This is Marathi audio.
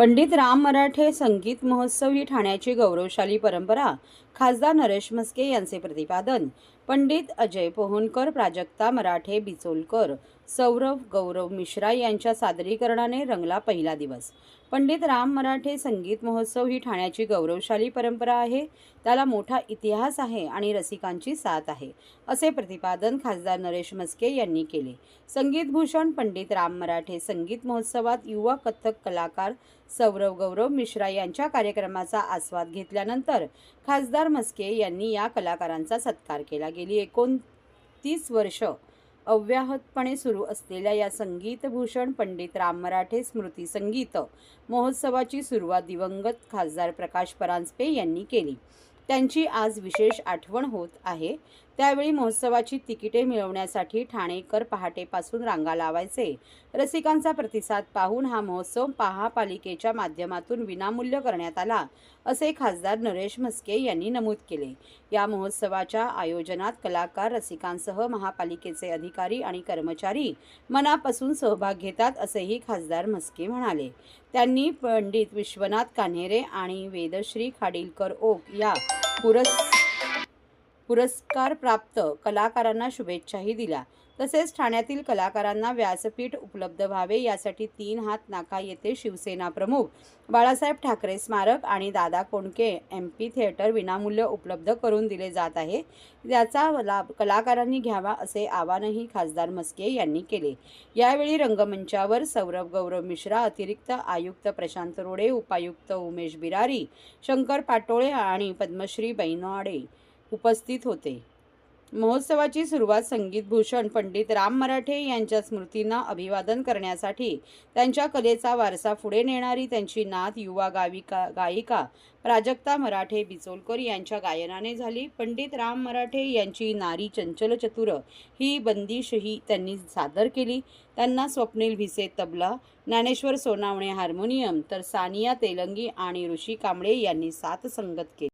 पंडित राम मराठे संगीत महोत्सव ही ठाण्याची गौरवशाली परंपरा खासदार नरेश म्हस्के यांचे प्रतिपादन. पंडित अजय पोहनकर प्राजक्ता मराठे बिचोलकर सौरव गौरव मिश्रा यांच्या सादरीकरणाने रंगला पहिला दिवस. पंडित राम मराठे संगीत महोत्सव ही ठाण्याची गौरवशाली परंपरा आहे. त्याला मोठा इतिहास आहे आणि रसिकांची साथ आहे असे प्रतिपादन खासदार नरेश मस्के यांनी केले. संगीतभूषण पंडित राम मराठे संगीत महोत्सवात युवा कथ्थक कलाकार सौरव गौरव मिश्रा यांच्या कार्यक्रमाचा आस्वाद घेतल्यानंतर खासदार मस्के यांनी या कलाकारांचा सत्कार केला गेली एकोणतीस वर्ष अव्याहतपणे सुरू असलेल्या या संगीतभूषण पंडित राम मराठे स्मृती संगीत महोत्सवाची सुरुवात दिवंगत खासदार प्रकाश परांजपे यांनी केली. त्यांची आज विशेष आठवण होत आहे. त्यावेळी महोत्सवाची तिकिटे मिळवण्यासाठी ठाणेकर पहाटेपासून रांगा लावायचे. रसिकांचा प्रतिसाद पाहून हा महोत्सव महापालिकेच्या माध्यमातून विनामूल्य करण्यात आला असे खासदार नरेश म्हस्के यांनी नमूद केले. या महोत्सवाच्या आयोजनात कलाकार रसिकांसह महापालिकेचे अधिकारी आणि कर्मचारी मनापासून सहभाग घेतात असेही खासदार म्हस्के म्हणाले. त्यांनी पंडित विश्वनाथ कान्हेरे आणि वेदश्री खाडीलकर ओक या पुरस् पुरस्कार प्राप्त कलाकारांना शुभेच्छाही दिल्या. तसेच ठाण्यातील कलाकारांना व्यासपीठ उपलब्ध व्हावे यासाठी तीन हात नाका येथे शिवसेना प्रमुख बाळासाहेब ठाकरे स्मारक आणि Dada Kondke M P theatre विनामूल्य उपलब्ध करून दिले जात आहे. याचा लाभ कलाकारांनी घ्यावा असे आवाहनही खासदार मस्के यांनी केले. यावेळी रंगमंचावर सौरभ गौरव मिश्रा अतिरिक्त आयुक्त प्रशांत रोडे उपायुक्त उमेश बिरारी शंकर पाटोळे आणि पद्मश्री बैनवाडे उपस्थित होते. महोत्सवाची सुरुवात संगीतभूषण पंडित राम मराठे यांच्या स्मृतींना अभिवादन करण्यासाठी त्यांच्या कलेचा वारसा पुढे नेणारी त्यांची नात युवा गाविका गायिका प्राजक्ता मराठे बिचोलकर यांच्या गायनाने झाली. पंडित राम मराठे यांची नारी चंचल चतुर ही बंदिशही त्यांनी सादर केली. त्यांना स्वप्नील भिसे तबला ज्ञानेश्वर सोनावणे हार्मोनियम तर सानिया तेलंगी आणि ऋषी कांबळे यांनी साथ संगत केली.